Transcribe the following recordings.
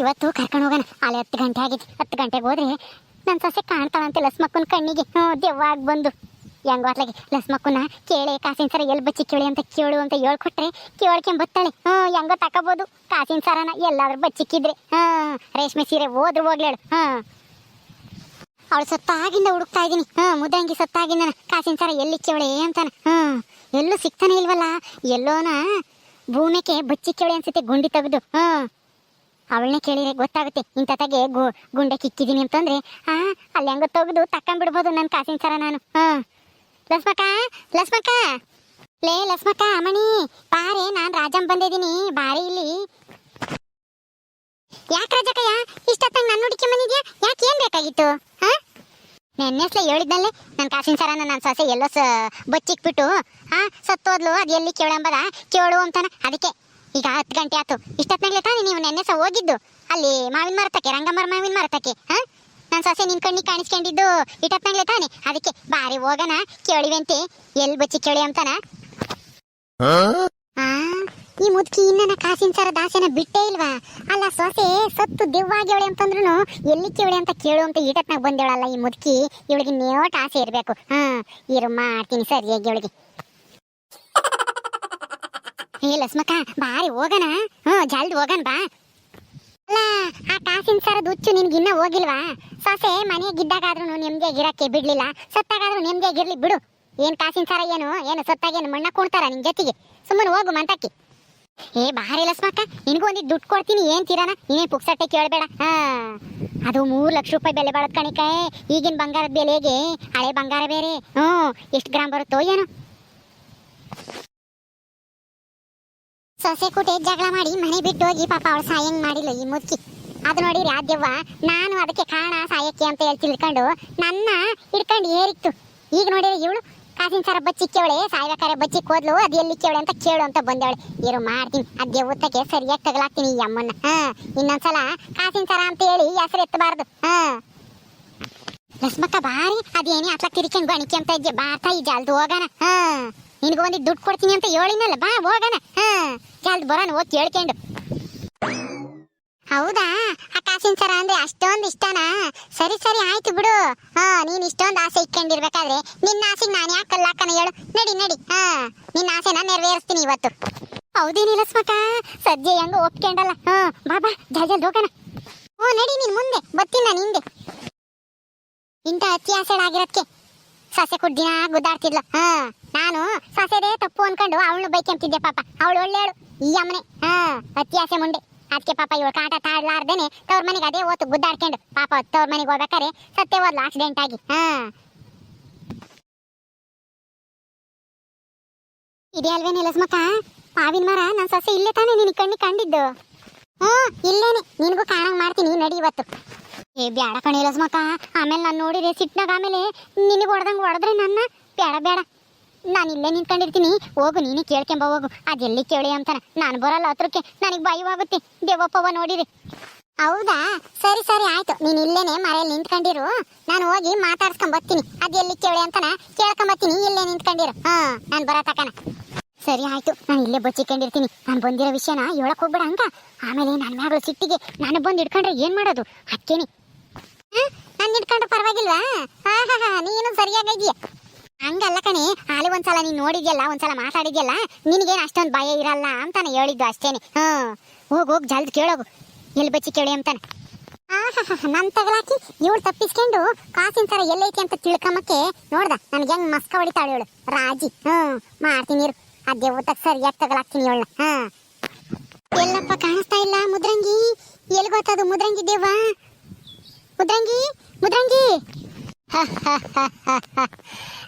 ಇವತ್ತು ಕರ್ಕೊಂಡು ಹೋಗೋಣ. ಅಲ್ಲಿ ಹತ್ತು ಗಂಟೆ ಆಗಿತ್ತು. ಹತ್ತು ಗಂಟೆಗೆ ಹೋದ್ರೆ ನನ್ನ ಸೊಸೆ ಕಾಣ್ತಾಳಂತೆ ಲಸ್ಮಕ್ಕನ ಕಣ್ಣಿಗೆ. ಹ್ಞೂ ದೆವ್ವಾಗಿ ಬಂದು. ಹೆಂಗ್ ಹೊತ್ಲಾಗಿ ಲಸ್ಮಕ್ಕನ ಕೇಳಿ, ಕಾಸಿನ ಸರ ಎಲ್ಲಿ ಬಚ್ಚಿ ಕೇಳಿ ಅಂತ ಕೇಳು ಅಂತ ಹೇಳ್ಕೊಟ್ರೆ ಕೇಳ್ಕೊಂಡ್ ಬತ್ತಾಳೆ ಹ್ಞೂ ಹೆಂಗೋ ತಕೋಬೋದು ಕಾಸಿನ ಸರನ ಎಲ್ಲಾದ್ರೂ ಬಚ್ಚಿಕ್ಕಿದ್ರೆ ಹಾಂ ರೇಷ್ಮೆ ಸೀರೆ ಹೋದ್ರು ಹೋಗ್ಲೇಳು. ಹಾಂ ಅವಳು ಸತ್ತಾಗಿಂದ ಹುಡುಕ್ತಾ ಇದ್ದೀನಿ. ಹಾಂ ಮುದ್ದಂಗಿ ಸತ್ತಾಗಿಂದ ಕಾಸಿನ ಸರ ಎಲ್ಲಿ ಕೇಳಿ ಅಂತಾನೆ. ಹ್ಞೂ ಎಲ್ಲೂ ಸಿಗ್ತಾನೆ ಇಲ್ವಲ್ಲ? ಎಲ್ಲೋನ ಭೂಮಿಗೆ ಬಚ್ಚಿ ಕೇಳಿ ಅನ್ಸುತ್ತೆ, ಗುಂಡಿ ತೆಗೆದು. ಹಾ ಅವಳನ್ನೇ ಕೇಳಿದ್ರೆ ಗೊತ್ತಾಗುತ್ತೆ. ಇಂಥತ್ತಾಗೆ ಗು, ಗುಂಡೆ ಕಿಕ್ಕಿದ್ದೀನಿ ಅಂತಂದ್ರೆ, ಹಾ, ಅಲ್ಲಿ ಹೆಂಗ ತೆಗೆದು ತಕ್ಕಂಬಿಡ್ಬೋದು ನನ್ನ ಕಾಸಿನ ಸರ ನಾನು. ಹಾ. ಲಸ್ಮಕ್ಕ ಲಸ್ಮಕ್ಕ. ಲೇ, ಲಸ್ಮಕ್ಕ ಅಮ್ಮಣಿ ಬಾರೆ, ನಾನು ರಾಜಂ ಬಂದಿದ್ದೀನಿ. ಬಾರಿ ಇಲ್ಲಿ. ಯಾಕೆ ರಾಜಕಯ್ಯ? ಇಷ್ಟೊತ್ತಂಗ ನನ್ನ ಹುಡುಕಿ ಬಂದಿದ್ಯಾ? ಯಾಕೆ ಏನ್ ಬೇಕಾಗಿತ್ತು? ಹಾ? ನೆನ್ನೆಸ್ಲೆ ಹೇಳಿದ್ನಲ್ಲೇ ನನ್ನ ಕಾಸಿನ ಸರನ ನನ್ನ ಸೊಸೆ ಎಲ್ಲೋ ಸ, ಬಚ್ಚಿಕ್ಬಿಟ್ಟು, ಹಾ, ಸತ್ತೋದ್ಲು, ಅದು ಎಲ್ಲಿ ಕೇಳಂಬದ? ಕೇಳು ಅಂತಾನ. ಅದಕ್ಕೆ ಈಗ ಹತ್ತು ಗಂಟೆ ಆಯ್ತು. ಇಷ್ಟೊತ್ತಿನಾಗಲೇ ತಾನೇ ನೀವು ನೆನ್ನೆ ಸಹ ಹೋಗಿದ್ದು. ಅಲ್ಲಿ ಮಾವಿನ ಮರತಕ್ಕೆ ರಂಗಮ್ಮರ ಮಾವಿನ ಮರತಕ್ಕೆ ಹಾ? ನನ್ನ ಸೊಸೆ ನಿನ್ ಕಣ್ಣಿಗೆ ಕಾಣಿಸ್ಕೊಂಡಿದ್ದು ಇಟ್ಟತ್ನಾಗ್ಲೆ ತಾನೆ ಅದಕ್ಕೆ ಬಾರಿ ಹೋಗಣ ಕೇಳಿವೆಂತೆ. ಎಲ್ಲಿ ಬಚ್ಚಿ ಕೇಳಿ ಅಂತಾನ? ಈ ಮುದುಕಿ ಇನ್ನನ ಕಾಸಿನ ಸರ ದಾಸೆನ ಬಿಟ್ಟೇ ಇಲ್ವಾ? ಅಲ್ಲ ಸೊಸೆ ಸತ್ತು ದೆವ್ವಾಗ್ಯವಳೆ ಅಂತಂದ್ರು ಎಲ್ಲಿ ಕೇಳಿ ಅಂತ ಕೇಳು ಅಂತ ಈಟತ್ನಾಗ ಬಂದೇಳಲ್ಲ ಈ ಮುದುಕಿ. ಇವಳಿಗೆ ನೇಟ್ ಆಸೆ ಇರಬೇಕು. ಹಾ ಇರು ಮಾಡ್ತೀನಿ ಸರಿಯಾಗಿ ಇವಳಿಗೆ ಏ ಲಸ್ಮಕ್ಕ ಬಾರಿ ಹೋಗಣ. ಹ್ಞೂ, ಜಲ್ದಿ ಹೋಗಣ ಬಾ. ಅಲ್ಲ, ಆ ಕಾಸಿನ ಸರದ ಹುಚ್ಚು ನಿನ್ಗಿನ್ನ ಹೋಗಿಲ್ವಾ? ಸೊಸೆ ಮನೆಗಿದ್ದಾಗಾದ್ರೂ ನೆಮ್ಮದಿಯಾಗಿರಕ್ಕೆ ಬಿಡ್ಲಿಲ್ಲ. ಸತ್ತಾಗಾದ್ರೂ ನೆಮ್ಮದಿಯಾಗಿರ್ಲಿ ಬಿಡು. ಏನ್ ಕಾಸಿನ ಸರ ಏನು? ಏನು ಸತ್ತಾಗೇನು ಮಣ್ಣ ಕೊಡ್ತಾರ ನಿನ್ ಜೊತೆಗೆ? ಸುಮ್ಮನೆ ಹೋಗು ಮಂತಕ್ಕೆ. ಏ, ಬಾರಿ ಲಸ್ಮಕ್ಕ ನಿನಗೂ ಒಂದಿಟ್ಟು ದುಡ್ಡು ಕೊಡ್ತೀನಿ, ಏನ್ ತೀರಾನ? ನೀನೇನ್ ಪುಕ್ಸಟ್ಟೆ ಕೇಳಬೇಡ. ಹಾ. ಅದು ಮೂರು ಲಕ್ಷ ರೂಪಾಯಿ ಬೆಲೆ ಬಾಳದ್ ಕಣಿಕ ಈಗಿನ ಬಂಗಾರದ ಬೆಲೆಗೆ ಹಳೆ ಬಂಗಾರ ಬೇರೆ. ಹ್ಞೂ, ಎಷ್ಟು ಗ್ರಾಮ್ ಬರುತ್ತೋ ಏನೋ. ಸೊಸೆ ಕೂಟೆ ಜಗಳ ಮಾಡಿ ಮನೆ ಬಿಟ್ಟು ಹೋಗಿ ಪಾಪ ಅವಳು ಸಾಯಂಗ್ ಮಾಡಿಲ್ಲ ಈ ಮುದುಕಿ. ಅದು ನೋಡಿ ರಾಜ್ಯವ್ವ ನಾನು ಅದಕ್ಕೆ ಕಾರಣ ಸಾಯಕ್ಕೆ ಅಂತ ಹೇಳಿ ತಿಳ್ಕೊಂಡು ನನ್ನ ಹಿಡ್ಕೊಂಡು ಏರಿತ್ತು. ಈಗ ನೋಡಿದ್ರೆ ಇವಳು, ಕಾಸಿನ ಸರ ಬಚ್ಚಿಕ್ಕವಳೆ ಸಾಯ್ಬೇಕಾರೆ ಬಚ್ಚಿ ಕೋದ್ಲು, ಅದು ಎಲ್ಲಿಕ್ಕವಳೆ ಅಂತ ಕೇಳು ಅಂತ ಬಂದವಳೆ. ಇರು ಮಾಡ್ತೀನಿ ಅದೇ ಉತ್ತಕ್ಕೆ ಸರಿಯಾಗಿ ತಗಲಾಕ್ತೀನಿ ಈ ಅಮ್ಮನ್ನ. ಹಾ, ಇನ್ನೊಂದ್ಸಲ ಕಾಸಿನ ಸರ ಅಂತ ಹೇಳಿ ಹೆಸರು ಎತ್ತಬಾರ್ದು. ಹಾ. ಲಸ್ಮಕ್ಕ ಬಾರಿ, ಅದೇನೇ ಅಟ್ಲ ತಿರ್ಕೊಂಡು ಬಣಿಕೆ ಅಂತ ಇದ್ದೆ ಬಾರ್ತಾ ಈ ಜಲ್ದು ಹೋಗೋಣ. ಹಾ. ನಿನ್ಗೆ ಒಂದು ದುಡ್ಡು ಕೊಡ್ತೀನಿ ಅಂತ ಹೇಳಿನಲ್ಲ ಬಾ ಹೋಗೋಣ. ಹಾ ಚಾಲ್ದು ಬರೋಣ, ಹೋಗಿ ಕೇಳ್ಕೊಂಡು. ಹೌದಾ? ಆ ಕಾಸಿನ ಸರ ಅಂದ್ರೆ ಅಷ್ಟೊಂದು ಇಷ್ಟನಾ? ಸರಿ ಸರಿ, ಆಯ್ತು ಬಿಡು. ಹಾ, ನೀನ್ ಇಷ್ಟೊಂದು ಆಸೆ ಇಟ್ಕೊಂಡಿರ್ಬೇಕಾದ್ರೆ ನಿನ್ನ ಆಸೆಗೆ ನಾನು ಯಾಕೆ ಕಲ್ಲಾಕನ ಹೇಳು. ನಡಿ ನಡಿ. ಹಾ, ನಿನ್ನ ಆಸೆನ ನೆರವೇರಿಸ್ತೀನಿ ಇವತ್ತು. ಹೌದೇನಿಲ್ಲ ಸ್ಮಕ ಸಜ್ಜೆ ಹೆಂಗ ಒಪ್ಕೊಂಡಲ್ಲ. ಹಾ ಬಾಬಾ ಜಲ್ ಹೋಗೋಣ. ಹ್ಞೂ, ನಡಿ ನೀನ್ ಮುಂದೆ. ಬರ್ತೀನಿ ನಾನು ಹಿಂದೆ ಇಂಥ ಅತಿ ಆಸೆಳಾಗಿರೋದಕ್ಕೆ ಸಸೆ ಕುಡ್ದಿನ ಗುದ್ದಾಡ್ತಿದ್ಲು. ಹಾ, ನಾನು ಸಸೆದೇ ತಪ್ಪು ಅನ್ಕೊಂಡು ಅವಳು ಬೈಕೆಂಬ್ತಿದ್ದೆ ಪಾಪ. ಅವಳು ಒಳ್ಳೆಯಳು ಈ ಅಮ್ಮನೆ. ಹಾ ಅತಿ ಆಸೆ ಮುಂಡೆ ಅದಕ್ಕೆ ಪಾಪ ಇವಳು ಕಾಟ ತಾಡ್ಲಾರ್ದೇನೆ ತವ್ರ ಮನೆಗೆ ಅದೇ ಓತು ಗುದ್ದಾಡ್ಕೊಂಡು. ಪಾಪ ತವ್ರ ಮನೆಗೆ ಹೋಗ್ಬೇಕಾರೆ ಸತ್ಯ ಹೋದ್ಲು ಆಕ್ಸಿಡೆಂಟ್ ಆಗಿ. ಹಾ. ಇದೇ ಅಲ್ವೇ ನಿಲಸ್ಮಕ್ಕ? ಪಾವಿನ ಮರ ನನ್ನ ಸೊಸೆ ಇಲ್ಲೇ ತಾನೇ ನಿನ್ ಕಣ್ಣಿ ಕಂಡಿದ್ದು. ಹ್ಞೂ, ಇಲ್ಲೇನೆ. ನಿನಗೂ ಕಾಣಂಗ್ ಮಾಡ್ತೀನಿ, ನಡಿ ಇವತ್ತು. ಏ, ಬ್ಯಾಡ ಕಣೆ ಲಸ್ಮಕ್ಕ ಆಮೇಲೆ ನಾನು ನೋಡಿದೆ ಸಿಟ್ಟಿನಾಗ ಆಮೇಲೆ ನಿನಗೆ ಹೊಡೆದಂಗೆ ಹೊಡೆದ್ರೆ ನನ್ನ? ಬೇಡ ಬೇಡ ನಾನು ಇಲ್ಲೇ ನಿಂತ್ಕೊಂಡಿರ್ತೀನಿ. ಹೋಗು, ನೀನು ಕೇಳ್ಕೊಂಬ, ಹೋಗು. ಅದೆಲ್ಲಿ ಕೇಳಿ ಅಂತಾನೆ. ನಾನು ಬರಲ್ಲ ಹತ್ರಕ್ಕೆ. ನನಗೆ ಭಯವಾಗುತ್ತೆ ದೇವಪ್ಪವ ನೋಡಿರಿ. ಹೌದಾ? ಸರಿ ಸರಿ, ಆಯ್ತು. ನೀನು ಇಲ್ಲೇನೆ ಮರೆಯಲ್ಲಿ ನಿಂತ್ಕೊಂಡಿರು. ನಾನು ಹೋಗಿ ಮಾತಾಡ್ಸ್ಕೊಂಬತ್ತೀನಿ ಅದೆಲ್ಲಿ ಕೇಳಿ ಅಂತಾನೆ? ಕೇಳ್ಕೊಂಬತ್ತೀನಿ ಇಲ್ಲೇ ನಿಂತ್ಕೊಂಡಿರು. ಹಾಂ ನಾನು ಬರೋ ತಕನ. ಸರಿ, ಆಯಿತು. ನಾನು ಇಲ್ಲೇ ಬಚ್ಚಿಕೊಂಡಿರ್ತೀನಿ. ನಾನು ಬಂದಿರೋ ವಿಷಯನ ಹೇಳಕ್ ಹೋಗ್ಬೇಡ ಹಂಗ. ಆಮೇಲೆ ನನ್ನ ಮ್ಯಾಗಳು ಸಿಟ್ಟಿಗೆ ನಾನು ಬಂದು ಹಿಡ್ಕೊಂಡ್ರೆ ಏನು ಮಾಡೋದು? ಅಕ್ಕೇನಿ ನಾನು ಹಿಡ್ಕೊಂಡ್ರೆ ಪರವಾಗಿಲ್ವಾ? ಹಾ ಹಾ ಹಾ, ನೀನು ಸರಿಯಾಗಿದೀಯ ಹಂಗಲ್ಲ ಕಣೆ ಅಲ್ಲಿ ಒಂದ್ಸಲ ನೀನ್ ನೋಡಿದ್ಯಲ್ಲ, ಒಂದ್ಸಲ ಮಾತಾಡಿದ್ಯಲ್ಲ, ನಿನಗೇನು ಅಷ್ಟೊಂದು ಭಯ ಇರಲ್ಲ ಅಂತಾನೆ ಹೇಳಿದ್ದು ಅಷ್ಟೇನೆ. ಹ್ಞೂ ಹೋಗಿ ಹೋಗಿ, ಜಲ್ದಿ ಕೇಳೋಗು. ಎಲ್ಲಿ ಬಚ್ಚಿ ಕೇಳಿ ಅಂತಾನೆ. ನನ್ನ ತಗಲಾಕಿ, ಇವಳು ತಪ್ಪಿಸ್ಕೊಂಡು ಕಾಸಿನ ತರ ಎಲ್ಲೈತಿ ಅಂತ ತಿಳ್ಕೊಂಬಕ್ಕೆ ನೋಡ್ದ, ನನಗೆ ಹೆಂಗ್ ಮಸ್ಕ ಹೊಡಿತಾಳೆ ಇವಳು. ರಾಜಿ. ಹ್ಮ್, ಮಾಡ್ತೀನಿ ಇರು. ಅದೇ ಊಟಕ್ಕೆ ಸರಿಯಾಗಿ ತಗಲಾಕ್ತೀನಿ ಇವಳನ್ನ ಹಾ ಎಲ್ಲಪ್ಪ ಕಾಣಿಸ್ತಾ ಇಲ್ಲ ಮುದ್ರಂಗಿ? ಎಲ್ಲಿ ಗೊತ್ತದು ಮುದ್ರಂಗಿ ದೇವ ಮುದ್ರಂಗಿ ಮುದ್ರಂಗಿ.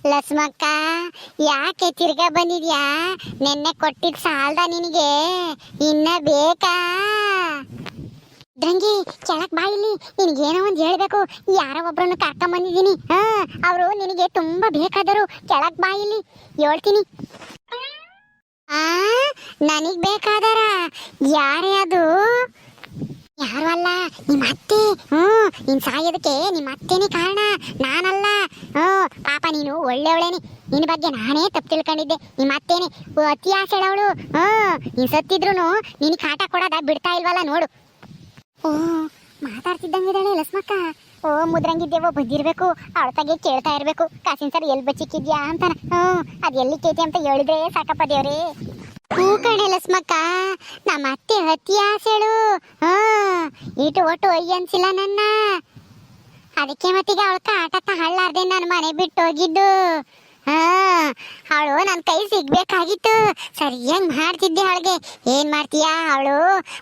ಲಸ್ಮಕ್ಕ, ಯಾಕೆ ತಿರ್ಗಾ ಬಂದಿದ್ಯಾ? ನೆನ್ನೆ ಕೊಟ್ಟಿದ್ ಸಾಲ್ದ ನಿನಗೆ. ಇನ್ನ ಬೇಕಾ? ಮುದ್ರಂಗಿ ಕೆಳಕ್ ಬಾ ಇಲ್ಲಿ. ನಿನಗೇನೋ ಒಂದು ಹೇಳ್ಬೇಕು. ಯಾರೋ ಒಬ್ರನ್ನ ಕರ್ಕೊಂಡ್ ಬಂದಿದ್ದೀನಿ. ಹಾ, ಅವರು ನಿನಗೆ ತುಂಬಾ ಬೇಕಾದರು. ಕೆಳಕ್ ಬಾ ಇಲ್ಲಿ. ಹೇಳ್ತೀನಿ. ಆ, ನನಗ್ ಬೇಕಾದರ? ಯಾರೇ ಅದು? ಯಾರು ಅಲ್ಲ. ನಿಮ್ಮ ಅತ್ತೆ. ಹ್ಮ್ ನಿನ್ ಸಾಯೋದಕ್ಕೆ ನಿಮ್ಮ ಅತ್ತೆನೇ ಕಾರಣ. ನಾನಲ್ಲ. ಹ್ಞೂ, ಪಾಪ ನೀನು ಒಳ್ಳೆಯವಳೇನೆ. ನಿನ್ನ ಬಗ್ಗೆ ನಾನೇ ತಪ್ಪು ತಿಳ್ಕೊಂಡಿದ್ದೆ. ನಿಮ್ಮ ಅತ್ತೇನೆ. ಅತಿ ಆಸೆಳವಳು. ಹ್ಮ್ ನೀನ್ ಸತ್ತಿದ್ರು ನಿನ್ನ ಕಾಟ ಕೊಡೋದ ಬಿಡ್ತಾ ಇಲ್ವಲ್ಲ ನೋಡು. ಓ, ಮಾತಾಡ್ತಿದ್ದಂಗಿದ್ದಾಳೆ ಲಸ್ಮಕ್ಕ. ಓ, ಮುದ್ರಂಗಿದ್ದೇವೋ ಬಂದಿರಬೇಕು ಅವಳ ತಗೆ ಕೇಳ್ತಾ ಇರಬೇಕು. ಕಾಸಿನ ಸರ್ ಎಲ್ಲಿ ಬಚ್ಚಿಕ್ಕಿದ್ಯಾ ಅಂತಾನ. ಹ್ಞೂ, ಅದು ಎಲ್ಲಿ ಕೇತಿ ಅಂತ ಹೇಳಿದ್ರೆ ಸಾಕಪ್ಪ ದೇವ್ರಿ. ಹೂ ಕಣೆ ಲಸ್ಮಕ್ಕ ನಮ್ಮ ಅತ್ತೆ ಅತಿ ಆಸೆಳು. ಹಾ ಇಟ್ಟು ಒಟ್ಟು ಒಯ್ಯ ಅನ್ಸಿಲ್ಲ ನನ್ನ. ಅದಕ್ಕೆ ಮತ್ತೀಗ ಅವಳ ಕಾಟತ್ತ ಹಳ್ಳಾರ್ದೆ ನನ್ನ ಮನೆ ಬಿಟ್ಟು ಹೋಗಿದ್ದು ಹಾ ಅವಳು ನನ್ನ ಕೈ ಸಿಗ್ಬೇಕಾಗಿತ್ತು. ಸರಿಯಾಗಿ ಮಾಡ್ತಿದ್ದೆ ಅವಳಿಗೆ. ಏನ್ ಮಾಡ್ತೀಯಾ ಅವಳು?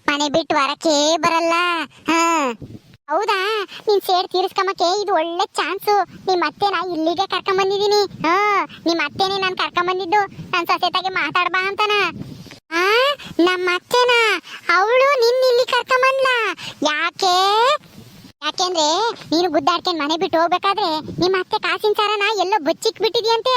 ಮನೆ ಬಿಟ್ಟು ಹೊರಕ್ಕೆ ಬರಲ್ಲ. ಹಾ ಹೌದಾ? ನೀನ್ ಸೇರ್ ತೀರಿಸ್ಕೊಂಬಕ್ಕೆ ಇದು ಒಳ್ಳೆ ಚಾನ್ಸು. ನಿಮ್ಮ ಅತ್ತೆನ ಇಲ್ಲಿಗೆ ಕರ್ಕೊಂಬಂದಿದ್ದೀನಿ ಹಾ ನಿಮ್ಮ ಅತ್ತೆನೇ ನಾನು ಕರ್ಕೊಂಬಂದಿದ್ದು. ನನ್ನ ಸೊಸೆತಾಗೆ ಮಾತಾಡ್ಬಾ ಅಂತನ. ಆ ನಮ್ಮ ಅತ್ತೆನ? ಅವಳು ನಿನ್ನ ಇಲ್ಲಿ ಕರ್ಕೊಂಬಂದ್ಲ? ಯಾಕೆ? ಯಾಕೆಂದ್ರೆ ನೀನು ಗುದ್ದಾಡ್ಕೊಂಡು ಮನೆ ಬಿಟ್ಟು ಹೋಗ್ಬೇಕಾದ್ರೆ ನಿಮ್ಮ ಅತ್ತೆ ಕಾಸಿನ ಸಾರನ ಎಲ್ಲೋ ಬಚ್ಚಿಕ್ ಬಿಟ್ಟಿದ್ಯಂತೆ.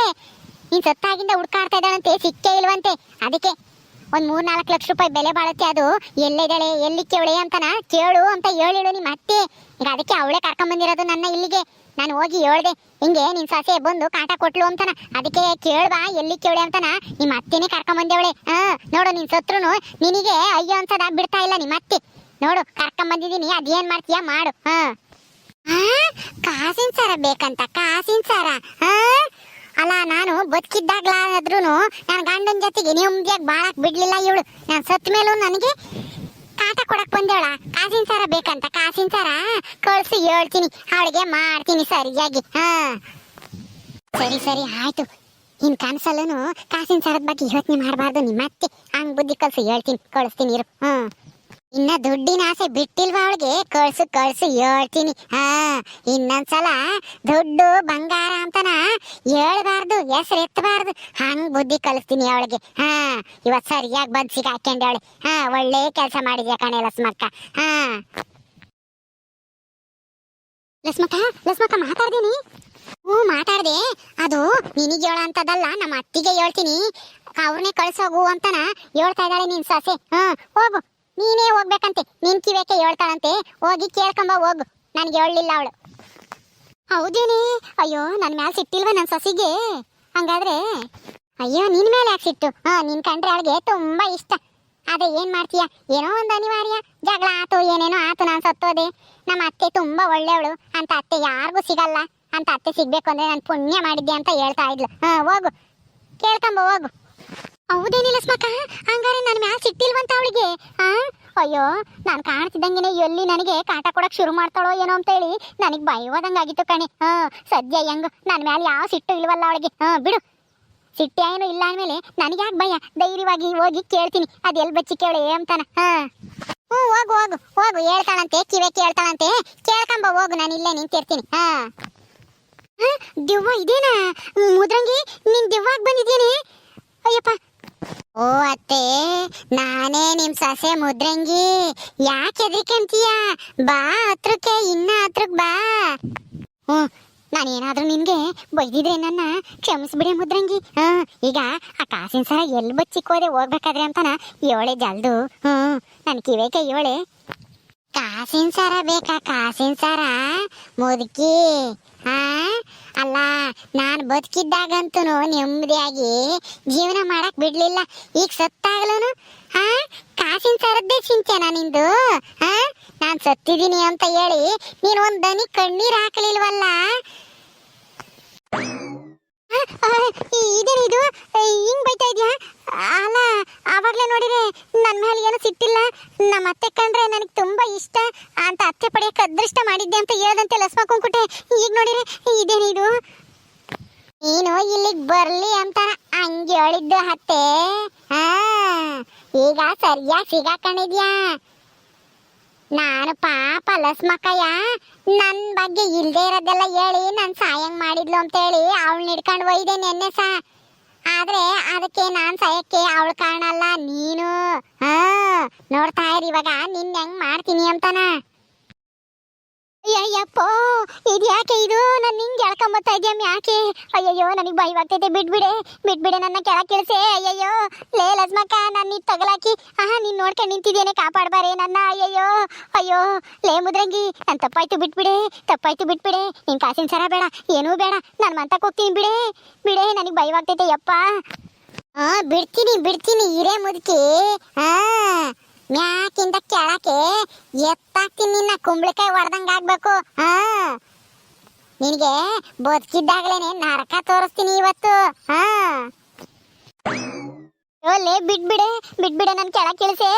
ನೀನ್ ಸತ್ತಾಗಿಂದ ಹುಡ್ಕಾಡ್ತಾ ಇದ್ದಾಳಂತೆ, ಸಿಕ್ಕೇ ಇಲ್ವಂತೆ. ಅದಕ್ಕೆ ಒಂದ್ ಮೂರ್ ನಾಲ್ಕು ಲಕ್ಷ ರೂಪಾಯಿ ಬೆಲೆ ಬಾಳುತ್ತೆ ಅದು. ಎಲ್ಲಿದ್ದಾಳೆ ಎಲ್ಲಿ ಕೇವಳೆ ಅಂತನ ಕೇಳು ಅಂತ ಹೇಳಿಳು ನಿಮ್ಮ ಅತ್ತೆ. ಈಗ ಅದಕ್ಕೆ ಅವಳೇ ಕರ್ಕೊಂಡ್ ಬಂದಿರೋದು ನನ್ನ ಇಲ್ಲಿಗೆ. ನಾನು ಹೋಗಿ ಹೇಳ್ದೆ, ಹಿಂಗೆ ನಿನ್ ಸೊಸೆ ಬಂದು ಕಾಟ ಕೊಟ್ಲು ಅಂತನ. ಅದಕ್ಕೆ ಕೇಳ್ಬಾ ಎಲ್ಲಿ ಕೇಳಿ ಅಂತನ. ನಿಮ್ಮ ಅತ್ತೆನೇ ಕರ್ಕೊಂಡ್ ಬಂದೇವಳೆ. ಹಾ, ನೋಡು ನಿನ್ ಸತ್ರುನು ನಿನಗೆ ಅಯ್ಯೋ ಅಂತದ ಬಿಡ್ತಾ ಇಲ್ಲ ನಿಮ್ಮ ಅತ್ತೆ. ನೋಡು, ಕರ್ಕೊಂಡ್ ಬಂದಿದ್ದೀನಿ, ಅದೇನ್ ಮಾಡ್ತೀಯ ಮಾಡು. ಹಾ. ಕಾಸಿನ ಸಾರ ಬೇಕಂತ, ಕಾಸಿನ ಸಾರ. ಹಾ ಅಲ್ಲ, ನಾನು ಬದುಕಿದ್ದಾಗ್ಲಾದ್ರೂ ನನ್ನ ಗಂಡನ ಜೊತೆಗೆ ನೆಮ್ಮದಿಯಾಗಿ ಬಾಳಕ್ ಬಿಡ್ಲಿಲ್ಲ ಇವಳು. ನಾನು ಸತ್ ಮೇಲೂ ನನಗೆ ಕಾಟ ಕೊಡಕ್ ಬಂದೇವಳ. ಕಾಸಿನ ಸಾರ ಬೇಕಂತ, ಕಾಸಿನ ಸಾರ? ಕಳ್ಸಿ ಹೇಳ್ತೀನಿ. ಅವಳಿಗೆ ಮಾಡ್ತೀನಿ ಸರಿಯಾಗಿ. ಹಾ. ಸರಿ ಸರಿ, ಆಯ್ತು. ಇನ್ ಕನ್ಸಲ್ಲೂ ಕಾಸಿನ ಸರದ ಬಗ್ಗೆ ಯೋಚನೆ ಮಾಡಬಾರ್ದು. ನಿಮ್ಮ ಅತ್ತೆ ಹಂಗ್ ಬುದ್ಧಿ ಕಳ್ಸಿ ಹೇಳ್ತೀನಿ. ಕಳಿಸ್ತೀನಿ, ಇರು. ಹ್ಮ್. ಇನ್ನ ದುಡ್ಡಿನ ಆಸೆ ಬಿಟ್ಟಿಲ್ವಾ ಅವಳಿಗೆ? ಕಳ್ಸು ಕಳ್ಸು, ಹೇಳ್ತೀನಿ. ಹಾ, ಇನ್ನೊಂದ್ಸಲ ದುಡ್ಡು ಬಂಗಾರ ಅಂತನ ಹೇಳ್ಬಾರ್ದು ಹೆಸರು ಎತ್ತಬಾರ್ದು ಹಂಗ್ ಬುದ್ಧಿ ಕಲಿಸ್ತೀನಿ ಅವಳಿಗೆ. ಹಾ, ಇವತ್ ಸರಿಯಾಗಿ ಬಂದ್ ಸಿಗಾಕೊಂಡವಳೆ ಹಾ, ಒಳ್ಳೆ ಕೆಲಸ ಮಾಡಿದ್ಯಾ ಕಣೆ ಲಸ್ಮಕ್ಕ? ಹಾ. ಲಸ್ಮಕ್ಕ ಲಸ್ಮಕ್ಕ ಮಾತಾಡ್ದೀನಿ? ಹ್ಞೂ, ಮಾತಾಡ್ದೆ. ಅದು ನಿನಗೆ ಹೇಳ ಅಂತದಲ್ಲ ನಮ್ಮ ಅತ್ತಿಗೆ ಹೇಳ್ತೀನಿ. ಅವ್ರನ್ನೇ ಕಳ್ಸೋಗು ಅಂತನ ಹೇಳ್ತಾ ಇದ್ದಾಳೆ ನಿನ್ ಸೊಸೆ. ಹಾ ಹೋಗು. ನೀನೇ ಹೋಗ್ಬೇಕಂತೆ. ನಿನ್ ಕಿವೇಕೆ ಹೇಳ್ತಾಳಂತೆ? ಹೋಗಿ ಕೇಳ್ಕೊಂಬ, ಹೋಗು. ನನ್ಗೆ ಹೇಳಲಿಲ್ಲ ಅವಳು. ಹೌದೇನಿ? ಅಯ್ಯೋ ನನ್ನ ಮ್ಯಾಲ ಸಿಟ್ಟಿಲ್ವ ನನ್ನ ಸೊಸಿಗೆ? ಹಂಗಾದ್ರೆ? ಅಯ್ಯೋ, ನಿನ್ ಮೇಲೆ ಯಾಕೆ ಸಿಟ್ಟು? ಹಾ, ನಿನ್ ಕಂಡ್ರೆ ಅವಳಿಗೆ ತುಂಬಾ ಇಷ್ಟ. ಅದೇ ಏನ್ ಮಾಡ್ತೀಯ? ಏನೋ ಒಂದು ಅನಿವಾರ್ಯ. ಜಗಳ ಆತು, ಏನೇನೋ ಆತು ನಾನು ಸತ್ತೋದೆ. ನಮ್ಮ ಅತ್ತೆ ತುಂಬಾ ಒಳ್ಳೆಯವಳು. ಅಂತ ಅತ್ತೆ ಯಾರಿಗೂ ಸಿಗಲ್ಲ. ಅಂತ ಅತ್ತೆ ಸಿಗ್ಬೇಕು ಅಂದ್ರೆ ನಾನು ಪುಣ್ಯ ಮಾಡಿದ್ದೆ ಅಂತ ಹೇಳ್ತಾ ಇದ್ಲು. ಹಾ, ಹೋಗು. ಕೇಳ್ಕೊಂಬ, ಹೋಗು. ಹೌದೇನಿಲ್ಲ ಸ್ಮಕ ಹಂಗಾರೆ ನನ್ನ ಮ್ಯಾಲ ಸಿಟ್ಟಿಲ್ವಂತ ಅವಳಿಗೆ? ಆ? ಅಯ್ಯೋ, ನಾನು ಕಾಣ್ತಿದ್ದಂಗೆನೆ ಎಲ್ಲಿ ನನಗೆ ಕಾಟ ಕೊಡಕ್ ಶುರು ಮಾಡ್ತಾಳೋ ಏನೋ ಅಂತ ಹೇಳಿ ನನಗೆ ಭಯವಾದಂಗಾಗಿತ್ತು ಕಣೆ. ಹಾ, ಸದ್ಯ ಹೆಂಗ? ನನ್ನ ಮ್ಯಾಲ ಯಾವ ಸಿಟ್ಟು ಇಲ್ವಲ್ಲ ಅವಳಿಗೆ? ಹಾ, ಬಿಡು. ಸಿಟ್ಟು ಏನು ಇಲ್ಲ ಅಂದಮೇಲೆ ನನಗೆ ಯಾಕೆ ಭಯ? ಧೈರ್ಯವಾಗಿ ಹೋಗಿ ಕೇಳ್ತೀನಿ. ಅದು ಎಲ್ಲಿ ಬಚ್ಚಿ ಕೇಳಿ ಅಂತಾನ. ಹಾ. ಹ್ಞೂ, ಹೋಗು ಹೋಗು ಹೋಗು, ಹೇಳ್ತಾಳಂತೆ, ಕಿವೆ ಕೇಳ್ತಾಳಂತೆ. ಕೇಳ್ಕೊಂಬ ಹೋಗು, ನಾನು ಇಲ್ಲೇ ನಿಂತಿರ್ತೀನಿ. ಹಾ. ಹ? ದಿವ್ವ ಇದೇನಾ? ಮುದ್ರಂಗಿ, ನೀನು ದೆವ್ವಾಗಿ ಬಂದಿದ್ದೀನಿ ಅಯ್ಯಪ್ಪ ಓ ಅತ್ತೆ, ನಾನೇ ನಿಮ್ ಸೊಸೆ ಮುದ್ರಂಗಿ. ಯಾಕೆ ಎದ್ರಿಕಂತೀಯ ಬಾ ಹತ್ರಕ್ಕೆ, ಇನ್ನ ಹತ್ರಕ್ ಬಾ. ಹ್ಞೂ, ನಾನೇನಾದ್ರೂ ನಿನ್ಗೆ ಬೈದಿದ್ರೆ ನನ್ನ ಕ್ಷಮಿಸ್ಬಿಡಿ ಮುದ್ರಂಗಿ. ಹಾ ಈಗ ಆ ಕಾಸಿನ ಸರ ಎಲ್ಲಿ ಬಚ್ಚಿಕ್ಕೋದೆ ಹೋಗ್ಬೇಕಾದ್ರೆ ಅಂತನ ಏಳೆ ಜಲ್ದು. ಹ್ಞೂ ನನ್ನ ಕಿವೇಕೆ ಏಳೆ. ಕಾಸಿನ ಸರ ಬೇಕಾ, ಕಾಸಿನ ಸರ? ಮುದುಕಿ ಹಾ? ಅಲ್ಲ, ನಾನು ಬದುಕಿದ್ದಾಗಂತೂ ನೆಮ್ಮದಿಯಾಗಿ ಜೀವನ ಮಾಡಕ್ ಬಿಡ್ಲಿಲ್ಲ. ಈಗ ಸತ್ತಾಗ್ಲೂ ಹಾ? ಕಾಸಿನ ಸರದ್ದೇ ಸಿಂಚನ ನಿಂದು? ಹಾ? ನಾನು ಸತ್ತಿದ್ದೀನಿ ಅಂತ ಹೇಳಿ ನೀನು ಒಂದ್ ದನಿ ಕಣ್ಣೀರ್ ಹಾಕ್ಲಿಲ್ವಲ್ಲ? ಇದೇನಿದು ಹಿಂಗ್ ಬೈತಾ ಇದ್ಯಾ? ಅಲ್ಲ, ಆವಾಗ್ಲೇ ನೋಡಿದ್ರೆ ನನ್ನ ಮೇಲೆ ಏನು ಸಿಟ್ಟಿಲ್ಲ. ನಮ್ಮ ಅತ್ತೆ ಕಂಡ್ರೆ ನನಗೆ ತುಂಬಾ ಇಷ್ಟ. ಅಂತ ಅತ್ತೆ ಪಡೆಯಕ್ಕೆ ಅದೃಷ್ಟ ಮಾಡಿದ್ದೆ ಅಂತ ಹೇಳ್ದಂತೆ ಲಸ್ಮಾ ಕುಂಕುಟೆ. ಈಗ ನೋಡಿದ್ರೆ ಇದೇನಿದು ನೀನು ಇಲ್ಲಿಗೆ ಬರ್ಲಿ ಅಂತ ಹಂಗೆ ಹೇಳಿದ್ದು ಅತ್ತೆ. ಈಗ ಸರಿಯಾಗಿ ಸಿಗಾಕೊಂಡಿದ್ಯಾ? ನಾನು ಪಾಪ ಲಸ್ಮಕ್ಕಯ್ಯ ನನ್ನ ಬಗ್ಗೆ ಇಲ್ದೇ ಇರೋದೆಲ್ಲ ಹೇಳಿ ನಾನು ಸಾಯಂಗ್ ಮಾಡಿದ್ಲು ಅಂತ ಹೇಳಿ ಅವಳು ಹಿಡ್ಕೊಂಡು ಒಯ್ದೆ ನೆನ್ನೆ ಸಾ. ಆದ್ರೆ ಅದಕ್ಕೆ ನಾನ್ ಸಾಯಕ್ಕೆ ಅವಳು ಅಲ್ಲ ನೀನು. ಹಾ, ನೋಡ್ತಾ ಇರಿ ಇವಾಗ ನಿನ್ನ ಹೆಂಗ್ ಮಾಡ್ತೀನಿ ಅಂತಾನ. ಅಯ್ಯಪ್ಪೋ ಇದು? ಯಾಕೆ ಇದು ಹಿಂಗೆ ಎಳ್ಕೊಂಬತ್ತಾ ಇದೆಯಾ ಯಾಕೆ ಅಯ್ಯಯ್ಯೋ, ನನಗೆ ಭಯವಾಗ್ತೈತೆ ಬಿಟ್ಬಿಡೆ ಬಿಟ್ಬಿಡೆ ನನ್ನ ಕೆಳಗೆ ಇಳಿಸೆ ಅಯ್ಯಯ್ಯೋ, ಲೇ ಲಸ್ಮಕ್ಕ ನಾನು ನೀನು ತಗಲಾಕಿ. ಆಹಾ, ನೀನು ನೋಡ್ಕೊಂಡು ನಿಂತಿದ್ದೇನೆ ಕಾಪಾಡ್ಬಾರೆ ನನ್ನ. ಅಯ್ಯಯ್ಯೋ, ಅಯ್ಯೋ, ಲೇ ಮುದ್ರಂಗಿ, ನನ್ ತಪ್ಪಾಯ್ತು ಬಿಟ್ಬಿಡೆ ತಪ್ಪಾಯ್ತು ಬಿಟ್ಬಿಡೆ. ನಿನ್ ಕಾಸಿನ ಸರ ಬೇಡ, ಏನೂ ಬೇಡ. ನಾನು ಮಂತಕ್ಕೆ ಹೋಗ್ತೀನಿ, ಬಿಡೆ. ಬಿಡೆ, ನನಗೆ ಭಯವಾಗ್ತೈತೆ ಯಪ್ಪ. ಹಾ ಬಿಡ್ತೀನಿ ಬಿಡ್ತೀನಿ, ಇರೇ ಮುದುಕಿ. ಹಾ ಮ್ಯಾಕಿಂದ ಕೆಳಕ್ಕೆ ಎತ್ತಾಕ್ತೀನಿ ನಿನ್ನ ಕುಂಬಳಕಾಯಿ ಹೊಡೆದಂಗೆ ಆಗ್ಬೇಕು. ಹಾ ನಿನಗೆ ಬದುಕಿದ್ದಾಗಲೇನೆ ನರಕ ತೋರಿಸ್ತೀನಿ ಇವತ್ತು. ಹಾ. ಓಲೆ ಬಿಡ್ಬಿಡೆ ಬಿಡ್ಬಿಡೆ ನನ್ ಇಳಿಸಿ ಇಳಿಸೆ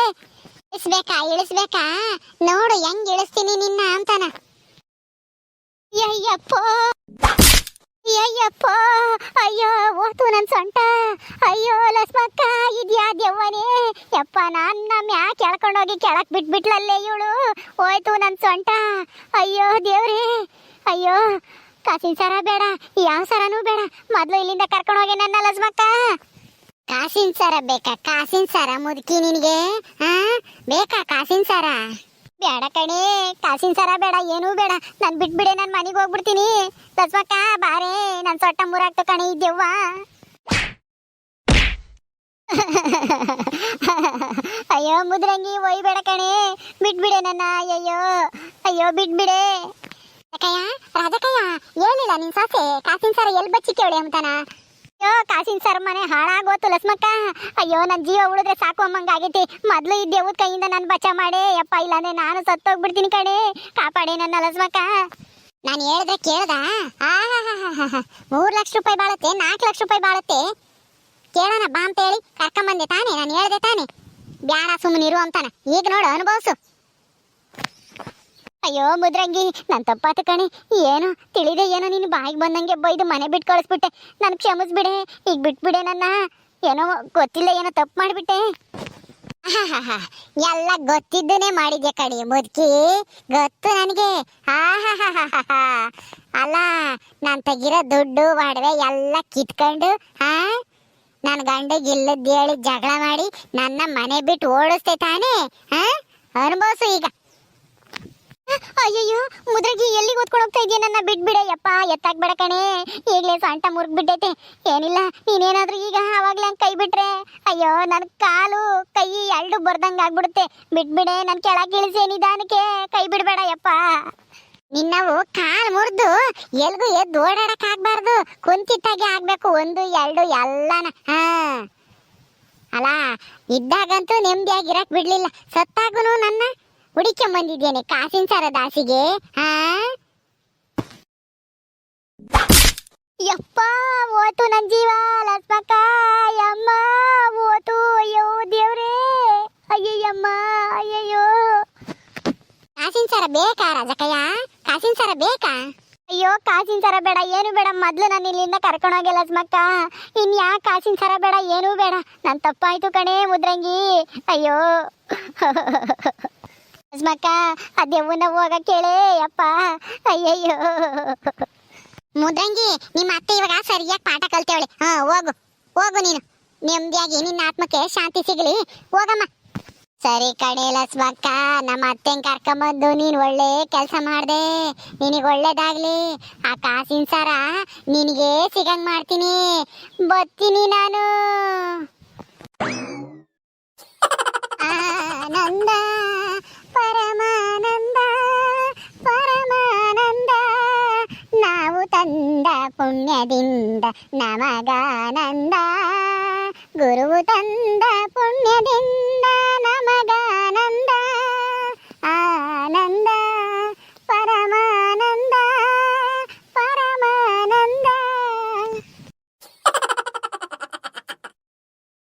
ಇಳಿಸ್ಬೇಕಾ ಇಳಿಸ್ಬೇಕಾ? ನೋಡು, ಹೆಂಗ್ ಇಳಿಸ್ತೀನಿ ನಿನ್ನ ಅಂತಾನ. ಅಯ್ಯಪ್ಪ ಅಯ್ಯಪ್ಪ ಅಯ್ಯೋ ಓತು ನನ್ ಸೊಂಟ. ಅಯ್ಯೋ, ಲಸ್ಮಕ್ಕ, ಇದ್ಯಾ ದೇವನೇ ಯಪ್ಪ, ನನ್ನ ಮ್ಯಾಕ್ ಕೆಳ್ಕೊಂಡೋಗಿ ಕೆಳಕ್ ಬಿಟ್ಬಿಟ್ಲಲ್ಲೇ ಇವಳು. ಹೋಯ್ತು ನನ್ ಸೊಂಟ. ಅಯ್ಯೋ ದೇವ್ರೇ ಅಯ್ಯೋ, ಕಾಸಿನ ಸರ ಬೇಡ, ಯಾವ ಸರನೂ ಬೇಡ. ಮೊದ್ಲು ಇಲ್ಲಿಂದ ಕರ್ಕೊಂಡು ಹೋಗಿ ನನ್ನ ಲಜ್ಮಕ್ಕ. ಕಾಸಿನ ಸರ ಬೇಕಾ, ಕಾಸಿನ ಸರ ಮುದುಕಿ ನಿನಗೆ? ಬೇಕಾ ಕಾಸಿನ ಸರ? ಬೇಡ ಕಣಿ, ಕಾಸಿನ ಸರ ಬೇಡ, ಏನೂ ಬೇಡ. ನನ್ ಬಿಟ್ಬಿಡೆ, ನಾನು ಮನೆಗೆ ಹೋಗ್ಬಿಡ್ತೀನಿ. ಲಜ್ಮಕ್ಕ, ಬಾರೆ, ನನ್ ಸೊಟ್ಟ ಮುರಾಕ್ತು ಕಣಿ ಇದ್ದೇವ್ವ ಅಯ್ಯೋ, ಮುದ್ರಂಗಿ, ಒಯ್ಬೇಡ ಕಣೆ. ಬಿಟ್ಬಿಡೆ ನನ್ನ ಅಯ್ಯೋ ಅಯ್ಯೋ, ಬಿಟ್ಬಿಡೆ. ರಾಜಕಯ್ಯ ರಾಜಕಯ್ಯ, ಏನಿಲ್ಲ, ನಿನ್ ಸೊಸೆ, ಕಾಸಿನ ಸರ ಎಲ್ಲಿ ಕೇಳಿ ಅಂತಾನ? ಅಯ್ಯೋ, ಕಾಸಿನ ಸರ್ ಮನೆ ಹಾಳಾಗೋತು ಲಸ್ಮಕ್ಕ ಅಯ್ಯೋ, ನನ್ ಜೀವ ಉಳಿದ್ರೆ ಸಾಕು ಅಮ್ಮಂಗ ಆಗೈತಿ. ಮೊದ್ಲು ಈ ದೇವದ ಕೈಯಿಂದ ನನ್ನ ಬಚ್ಚ ಮಾಡಿ. ಯಪ್ಪ, ಇಲ್ಲಾಂದ್ರೆ ನಾನು ಸತ್ತೋಗ್ಬಿಡ್ತೀನಿ ಕಣೆ. ಕಾಪಾಡೆ ನನ್ನ ಲಸ್ಮಕ್ಕ ನಾನು ಹೇಳಿದ್ರೆ ಕೇಳ್ದ? ಮೂರ್ ಲಕ್ಷ ರೂಪಾಯಿ ಬಾಳತ್ತೆ ನಾಲ್ಕು ಲಕ್ಷ ರೂಪಾಯಿ ಬಾಳತ್ತೆ. ಕೇಳೋಣ ಬಾ ಅಂತ ಹೇಳಿ ಕರ್ಕೊಂಬಂದೆ ತಾನೆ, ನಾನು ಹೇಳ್ದೆ ತಾನೆ. ಬ್ಯಾಡ ಸುಮ್ಮನೆ ಇರು ಅಂತಾನ. ಈಗ ನೋಡು, ಅನುಭವಿಸು. ಅಯ್ಯೋ, ಮುದ್ರಂಗಿ ನನ್ನ ತಪ್ಪಾತ ಕಣೆ. ಏನು, ತಿಳಿದೆ ಏನೋ ನೀನು ಬಾಯಿಗೆ ಬಂದಂಗೆ ಬೈದು ಮನೆ ಬಿಟ್ಟು ಕಳಿಸ್ಬಿಟ್ಟೆ. ನನಗೆ ಕ್ಷಮಿಸ್ಬಿಡೆ, ಈಗ ಬಿಟ್ಬಿಡೆ ನನ್ನ. ಏನೋ ಗೊತ್ತಿಲ್ಲ, ಏನೋ ತಪ್ಪು ಮಾಡಿಬಿಟ್ಟೆ. ಎಲ್ಲ ಗೊತ್ತಿದ್ದನೇ ಮಾಡಿದ್ಯಾ ಕಡಿ ಮುದುಕಿ. ಗೊತ್ತು ನನಗೆ. ಅಲ್ಲ, ನಾನು ತೆಗಿರೋ ದುಡ್ಡು, ಒಡವೆ ಎಲ್ಲ ಕಿತ್ಕೊಂಡು ಹಾ ನನ್ನ ಗಂಡಗೆ ಇಲ್ಲದ್ದು ಹೇಳಿ ಜಗಳ ಮಾಡಿ ನನ್ನ ಮನೆ ಬಿಟ್ಟು ಓಡಿಸ್ತೆ ತಾನೇ ಹಾ ಅನುಭವಿಸು ಈಗ. ಅಯ್ಯಯ್ಯೋ, ಮುದ್ರಗಿ ಎಲ್ಲಿ ಓದ್ಕೊಂಡು ಹೋಗ್ತಾ ಇದೆಯಾ ನನ್ನ ಬಿಟ್ಬಿಡ ಯಪ್ಪ ಎತ್ತಾಕ್ಬೇಡ ಕಣೆ. ಈಗಲೇ ಸೊಂಟ ಮುರ್ಗ್ ಬಿಟ್ಟೈತೆ ಏನಿಲ್ಲ, ನೀನೇನಾದ್ರೂ ಈಗ ಆವಾಗಲೇ ಕೈ ಬಿಟ್ರೆ ಅಯ್ಯೋ ನನ್ನ ಕಾಲು, ಕೈ ಎರಡು ಬರ್ದಂಗ ಆಗ್ಬಿಡುತ್ತೆ. ಬಿಟ್ಬಿಡೆ ನನ್ನ ಕೆಳಗೆ ಇಳಿಸಿ ನಿಧಾನಕ್ಕೆ ಕೈ ಬಿಡಬೇಡ ಯಪ್ಪ ನಿನ್ನವು ಕಾಲು ಮುರಿದು ಎಲ್ಗೂ ಎದ್ದು ಓಡಾಡಕ್ ಆಗ್ಬಾರ್ದು. ಕುಂತಿಟ್ಟಾಗೆ ಆಗ್ಬೇಕು ಒಂದು, ಎರಡು, ಎಲ್ಲನ. ಹಾ. ಅಲ್ಲ ಇದ್ದಾಗಂತೂ ನೆಮ್ಮದಿಯಾಗಿರಕ್ ಬಿಡ್ಲಿಲ್ಲ. ಸತ್ತಾಗೂ ನನ್ನ? ಹುಡಿಕೆ ಬಂದಿದ್ದೇನೆ ಕಾಸಿನ ಸರ ದಾಸಿಗೆ. ಹಾ? ಯಪ್ಪ, ಓತು ನನ್ ಜೀವ, ಲಸ್ಮಕ್ಕ, ಯಮ್ಮ, ಓತು, ಅಯ್ಯೋ, ದೇವ್ರೇ, ಅಯ್ಯಯ್ಯಮ್ಮ, ಅಯ್ಯಯ್ಯೋ. ಕಾಸಿನ ಸರ ಬೇಕಾ ರಾಜಕಯ್ಯ? ಕಾಸಿನ ಸರ ಬೇಕಾ? ಅಯ್ಯೋ, ಕಾಸಿನ ಸರ ಬೇಡ, ಏನು ಬೇಡ. ಮೊದ್ಲು ನಾನು ಇಲ್ಲಿಂದ ಕರ್ಕೊಂಡೋಗಿ ಲಸ್ಮಕ್ಕ. ಇನ್ ಯಾ ಕಾಸಿನ ಸರ ಬೇಡ, ಏನೂ ಬೇಡ. ನನ್ನ ತಪ್ಪಾಯ್ತು ಕಣೆ, ಮುದ್ರಂಗಿ. ಅಯ್ಯೋ. ಲಸ್ಮಕ್ಕ ಆ ದೆವ್ವನ ಹೋಗ ಕೇಳೇ ಅಪ್ಪ ಅಯ್ಯಯ್ಯೋ. ಮುದಂಗಿ, ನಿಮ್ಮ ಅತ್ತೆ ಇವಾಗ ಸರಿಯಾಗಿ ಪಾಠ ಕಲ್ತೇವಳೆ. ಹಾ, ಹೋಗು. ಹೋಗು ನೀನು. ನೆಮ್ಮದಿಯಾಗಿ ನಿನ್ನ ಆತ್ಮಕ್ಕೆ ಶಾಂತಿ ಸಿಗಲಿ. ಹೋಗಮ್ಮ. ಸರಿ ಕಣೆ ಲಸ್ಮಕ್ಕ ನಮ್ಮ ಅತ್ತೆನ್ ಕರ್ಕೊಂಬಂದು ನೀನು ಒಳ್ಳೆ ಕೆಲಸ ಮಾಡ್ದೆ. ನಿನಗೆ ಒಳ್ಳೇದಾಗ್ಲಿ. ಆ ಕಾಸಿನ ಸರ ನಿನಗೆ ಸಿಗಂಗ್ ಮಾಡ್ತೀನಿ. ಬರ್ತೀನಿ ನಾನು. ಆನಂದ ಗೋವಿಂದ ನಮಗಾನಂದ ಗುರುವು ತಂದ ಪುಣ್ಯದಿಂದ